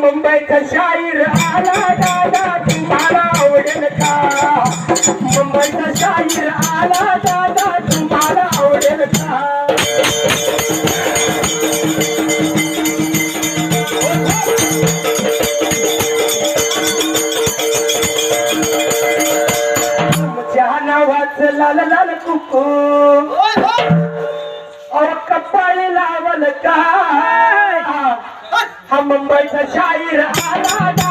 मुंबईचा शाहीर आला दादा तुम्हाला आवडेल का? मुंबईचा शाहीर आला दादा तुम्हाला आवडेल का? तुमच्या नावाचं लाल लाल कुकू. अहो कपाळी लावल हा मुंबईचा शाहीर आला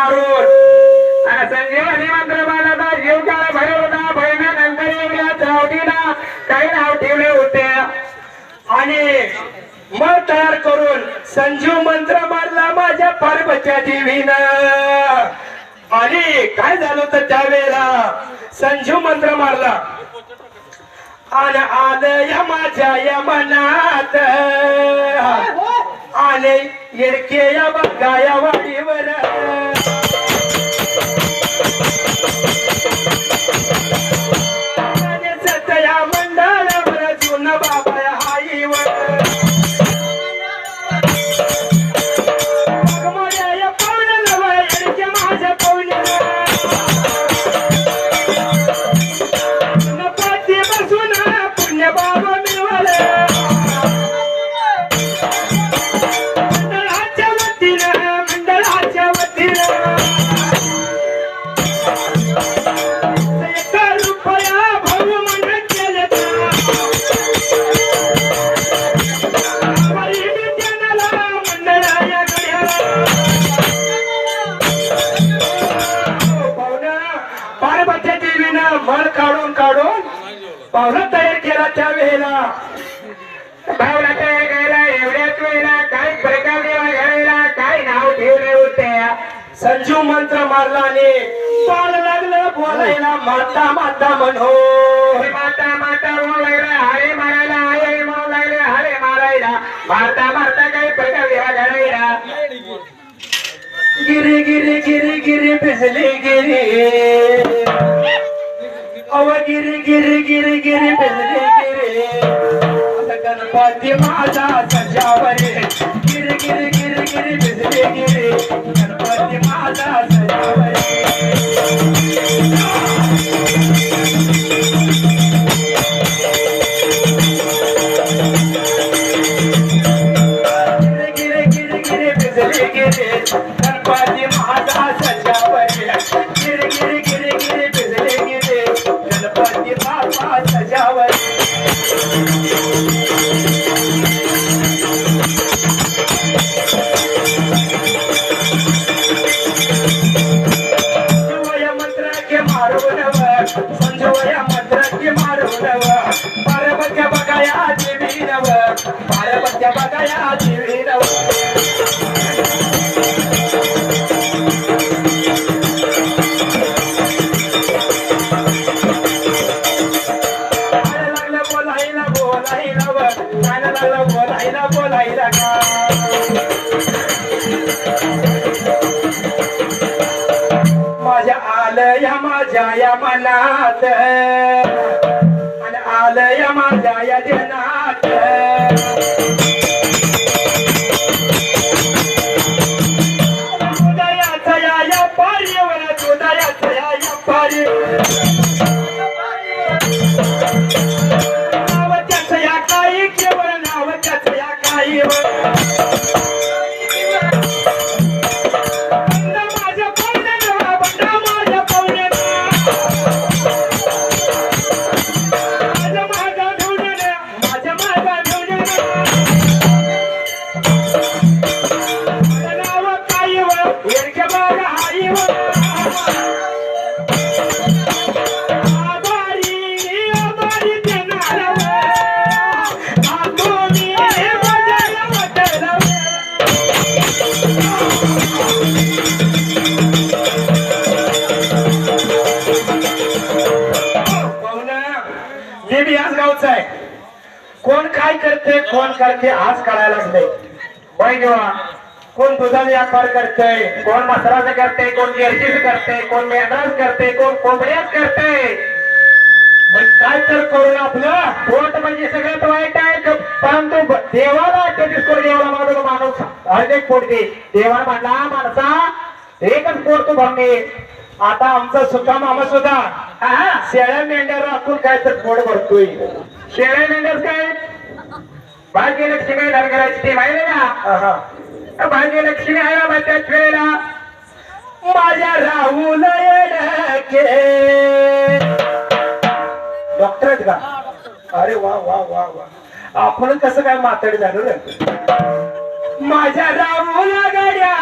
मारून आणि संजीवनी मंत्र मारला जीव काळ भरवता भयनानंतर एवढ्या जावडीला काय नाव ठेवले होते. आणि मग तयार करून संजीव मंत्र मारला माझ्या पार्वत्या देवीनं. आणि काय झालं तर त्यावेळेला? संजीव मंत्र मारला. आणि आलं या माझ्या या मनात. आले येडके या बघा या वाडीवर. संजू मंत्र मारला आणि बाळ लागलं बोलायला माता माता म्हणो. माता माता लागला हरे मारायला हरे लागले हरे मारायला. मारता मारता काही प्रकार गिरी गिरी गिरी गिरी बिजली गिरी. अव गिरी गिरी गिरी गिरी बिजली गिरी. गणपती माझा सजावरे. गिर गिर गिर गिरी बिजली गिरी गणपती माझा सजावरे माझ्या व्यापार करतय कोण मसालाचं करते कोण जर्सीच करते कोण मेंढराच करते कोण कोंबड्याच करते। काय तर करून आपलं पोट म्हणजे सगळ्यात वाईट आहे परंतु देवाला कोटी देवाला माणूस अनेक पोट दे. देवाला म्हणला माणसा एकच पोट तू भरणे. आता आमचा सुद्धा मामा सुद्धा हा, शेळ्या मेंढ्या राखून काय तर पोट भरतोय. शेळ्या मेंढ्याच काय? भाग्यलक्ष्मी धनगराची ती माहिती का? भाग्यलक्ष्मी आहे बाबा त्याच माझ्या राहुल डॉक्टर आहेत का? अरे वा वा वा वा. आपण कसं काय मातड झालो रे? माझ्या राहुल गड्या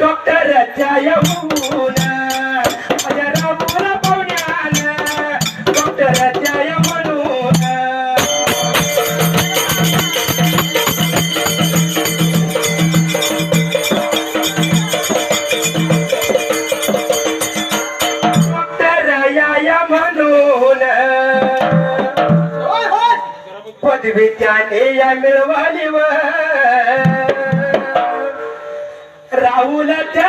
डॉक्टरच्या येऊ या मिळवाली व राहुल त्या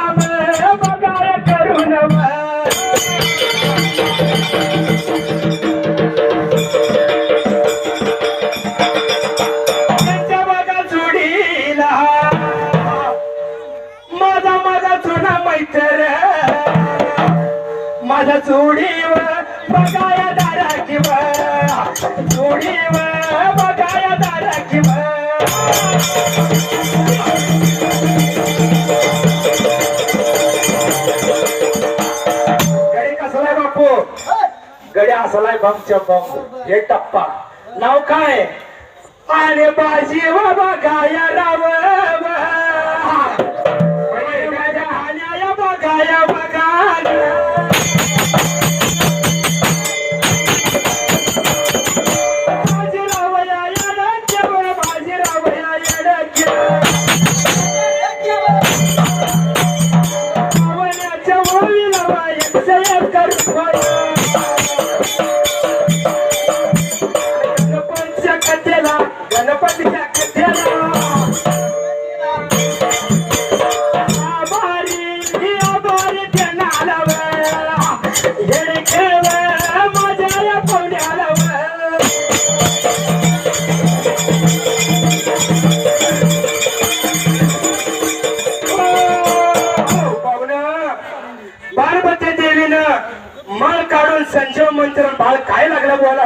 माझा जोडीव बघाया दारा किव जोडीव बघाया दारा किव गडी कसलाय बापू? गडी असलाय बमच्या बम. हे टप्पा. नाव काय? आणि बाजी व बघाया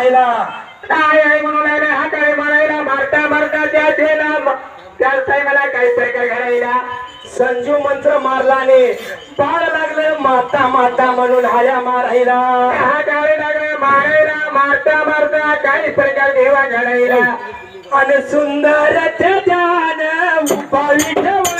लागलं काय आहे म्हणून लागले हा काय म्हणायला मारता मारता त्या देला त्याच मला काहीतरी काय घडायला. संजू मंत्र मारला आणि लागलं माता माता म्हणून हाया मारायला. हा काय लागलं मारायला मारता मारता काही प्रकार देवा घडायला. आणि सुंदर ते ध्यान उपावी ठेवर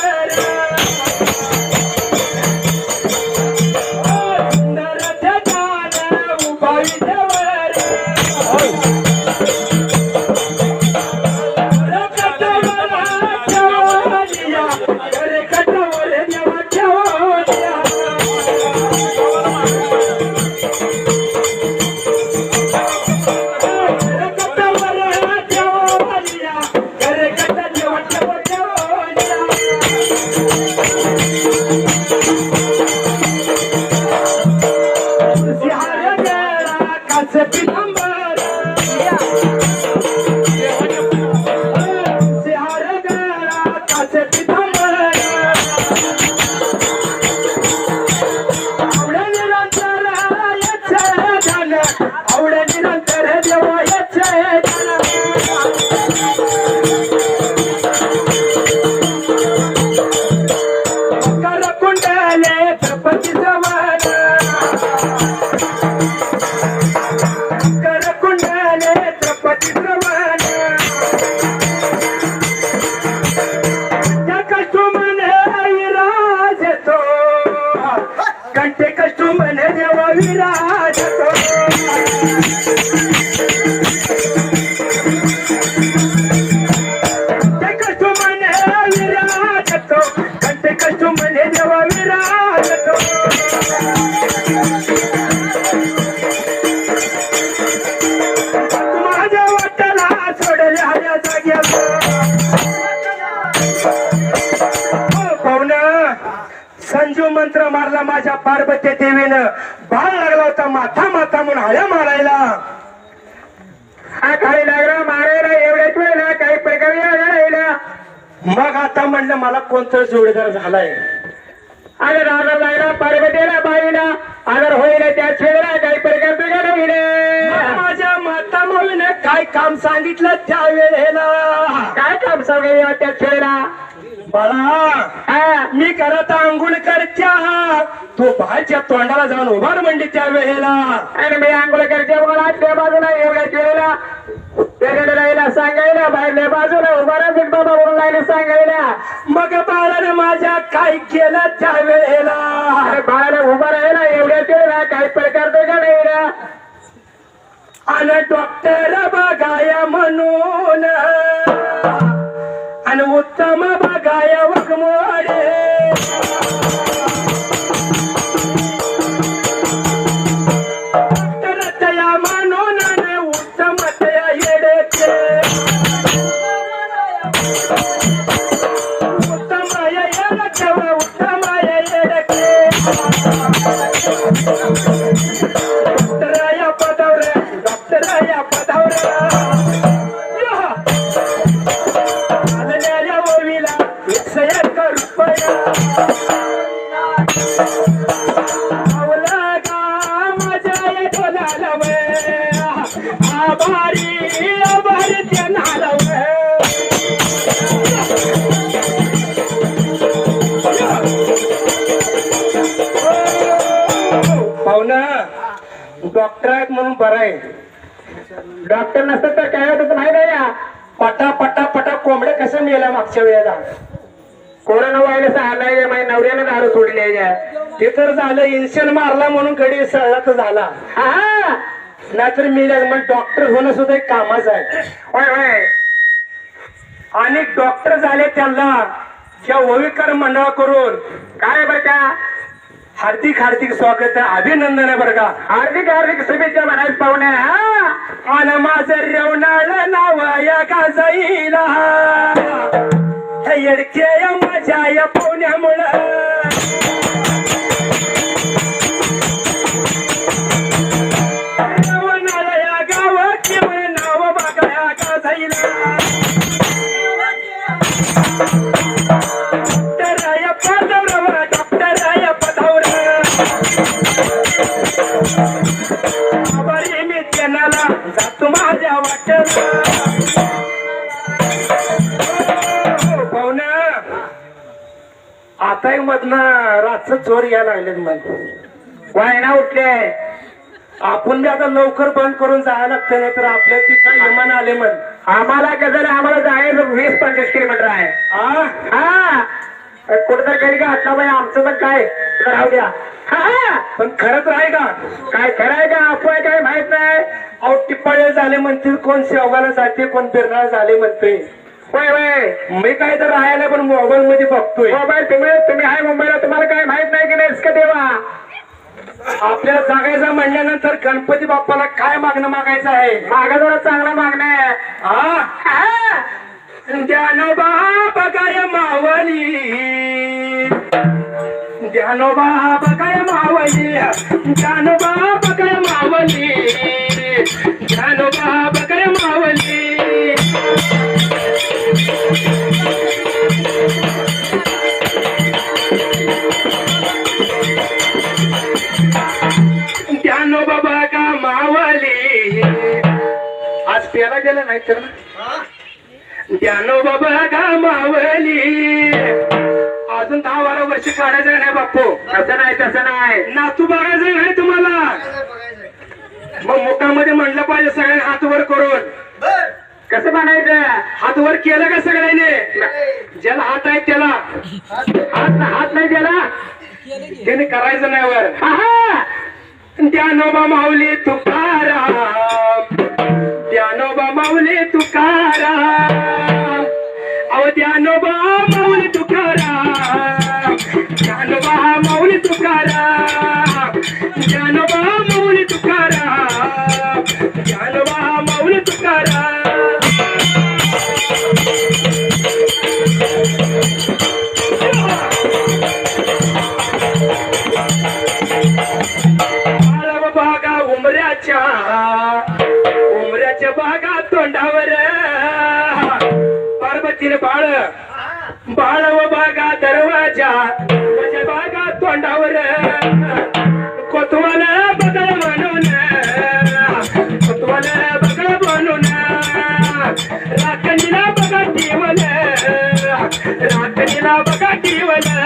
पार्वती देवीनं बाळ लागला होता माथा माथा म्हणून हळ्या मारायला. हा काही लागला मारायला एवढ्याच वेळेला काही प्रकारे मग आता म्हणलं मला कोणतं जोडीदार झालाय? अरे राजा लागला पार्वतीला बाईला. अगर होईल त्याच वेळेला काही प्रकार बिघड होईल. माझ्या माता मावीने काय काम सांगितलं त्या वेळेला काय काम सांगितलं वेळेला बाळा मी करत आंघोळ करत्या. तो बाहेरच्या तोंडाला जाऊन उभार म्हणली त्या वेळेला. आणि मी आंघोळ करते मला त्या बाजूला एवढ्याच वेळेला राहिला सांगायला बाहेरल्या बाजूला उभा राहून बाबा राहिले सांगायला. मग बाळाने माझ्या काय केलं त्या वेळेला. बाळाला उभा राहिला एवढ्याच वेळेला काय प्रकार तो का नाही आणि डॉक्टर बघाया म्हणून. आणि उत्तम बघाय वगमोडे डॉक्टर तया उत्तम तया येडेचे. बरं आहे डॉक्टर नसतं तर काय होत माहिती आहे पटा पटा पटा कोंबड्या कसं मेल्या मागच्या वेळेला? कोरोना व्हायरस आलाय माझ्या नवऱ्यानं दारू सोडली आहे ते तर झालं इन्शन मारला म्हणून घडी सळला झाला. हा नाहीतर मिळेल मग डॉक्टर होणं सुद्धा एक कामाच आहे. होय होय. आणि डॉक्टर झाले त्यांना त्या होविकर मंडळ करून काय बरं का हार्दिक हार्दिक स्वागत अभिनंदन आहे बरं का. हार्दिक हार्दिक शुभेच्छा म्हणायचं पाहुणे. आणि माझं रेवणाळ नाव या का जाईला येडके या माझ्या या पाहुण्यामुळं. रेवणाळ या गाव येऊन नाव बघा या का जाईला मधनं रातचं चोर यायला लागलेत मग. वायना उठले आपण बी आता लवकर बंद करून जायला लागतं नाही तर आपल्या ती काही विमान आले मग. आम्हाला कसं आम्हाला जायचं वीस पंचवीस किलोमीटर आहे. हा. कुठं तरी का असला बाई आमचं तर काय? राहू द्या. हा पण खरंच आहे का? काय खरं आहे का? आपण काय माहीत नाही. अहो टिप्पाळे झाले म्हणतील कोण शेवगाला जाते कोण बिरणाला झाले म्हणतोय होय होय. मी काय तर राहायला पण मोबाईल मध्ये बघतोय. मोबाईल तुम्ही तुम्ही आहे मुंबईला तुम्हाला काय माहीत नाही की नाही का देवा? आपल्या जागायचं म्हणल्यानंतर गणपती बाप्पाला काय मागणं मागायचं आहे? मागा जरा चांगला मागणं आहे. हा? ज्ञानोबा बघाय मावली. ज्ञानोबा बघाय मावली. ज्ञानोबा बघाय मावली. ज्ञानोबा पेरा गेला नाही तर ना? बाबा गामावली मावली अजून दहा बारा वर्ष काढायचं नाही बापू असं नाही तसं नाही. नातू बघायचं नाही तुम्हाला. मग मुखामध्ये म्हणलं पाहिजे सगळ्यांनी हात वर करून. कसं बघायचं हात वर केलं का सगळ्यांनी? ज्याला हात आहे त्याला. हात हात नाही त्याला. त्याने करायचं नाही वर. हा, हा. ज्ञानोबा माऊली तुकाराम ज्ञानोबा माऊली तुकारा अहो ज्ञानोबा माऊली तुकारा அடிவதா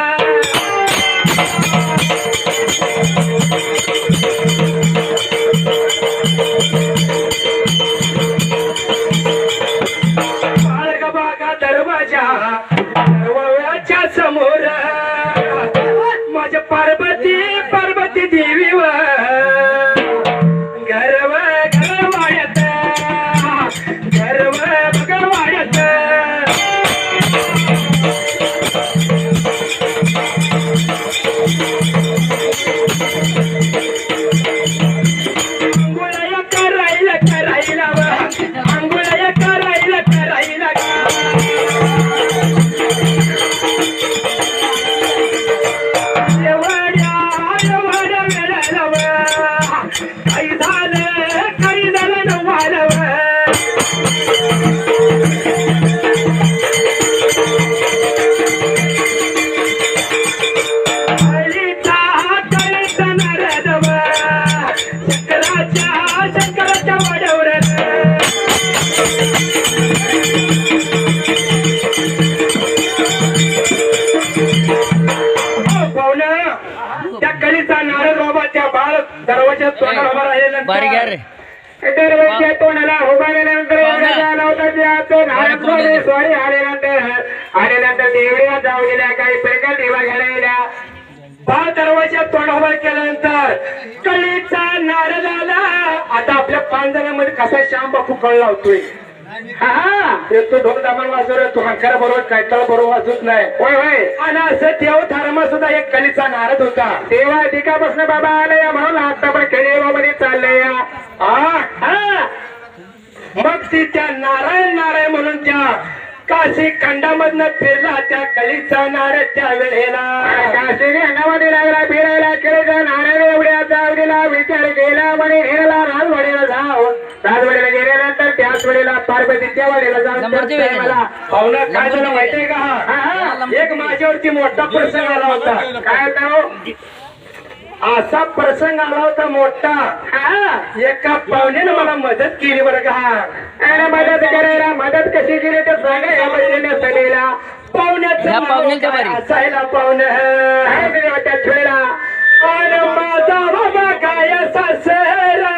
दरवाज्यात तोंडाला उभा राहिल्यानंतर पाहुणा. एवढा झाला होता की आता नारद पाहुणा. स्वामी स्वारी आल्यानंतर आल्यानंतर देवळ्या जाऊ गेल्या काही प्रकार देवा घ्यायला गेल्या बाळ दरवाज्यात तोंड उभा केल्यानंतर कळीचा नारद आला. आता आपल्या पाच जणांमध्ये कसा श्याम बापू कळ लावतोय येतो ढोल दामन वाजवर तू हंकारा बरोबर कैताळ बरोबर वाजत नाही. होय होय. आणि असं देव धर्म सुद्धा एक कलीचा नारद होता. तेव्हा अधिकापासून बाबा आलंय म्हणून आता पण हा. हा. मग ती त्या नारायण नारायण म्हणून त्या काशी खंडामधनं फिरला त्या कलीचा नारद त्या वेळेला काशी खंडामध्ये लागला फिरायला केळीचा नारायण एवढ्या विचार केला म्हणे जाऊ राजवाडीला वेळेला पार्वतीच्या वाडीला जाऊन टायमाला पाहुणा काय झालं माहितीये का. एक माझ्यावरती मोठा प्रसंग आला होता. काय होता हो? असा प्रसंग आला होता मोठा. हा, एका पाहुण्यानं मला मदत केली बरं का. अरे मदत करायला मदत कशी केली तर सांगा या महिन्याने सगळीला. पाहुण्याचं. असायला पाहुणं? अरे माझा बाबा काय सासरा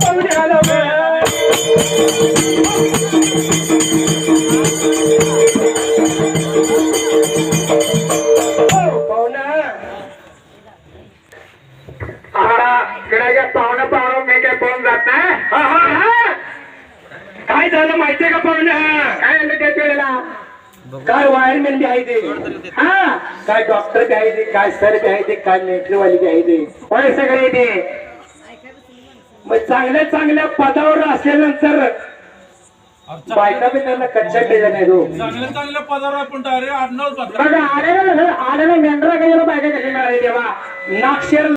राहुल पाहुणा पाहुणं मी काय पळून जात नाही काय झालं माहितीये का पाहुणं काय झालं वेळेला काय वायरमॅन बी आहे ते हा काय डॉक्टर बी आहे ते काय सर बी आहे ते काय मेट्रोवाली बी आहे ते सगळे ते मग चांगल्या चांगल्या पदावर असल्यानंतर बायका बी त्यांना कच्च्या केल्या नाही तो चांगल्या चांगल्या पदावर आपण डायरेक्ट आडनाव बदला बघा आलेला आलेला मेंढरा गेला बायका कशी मिळाली तेव्हा? नाक्षर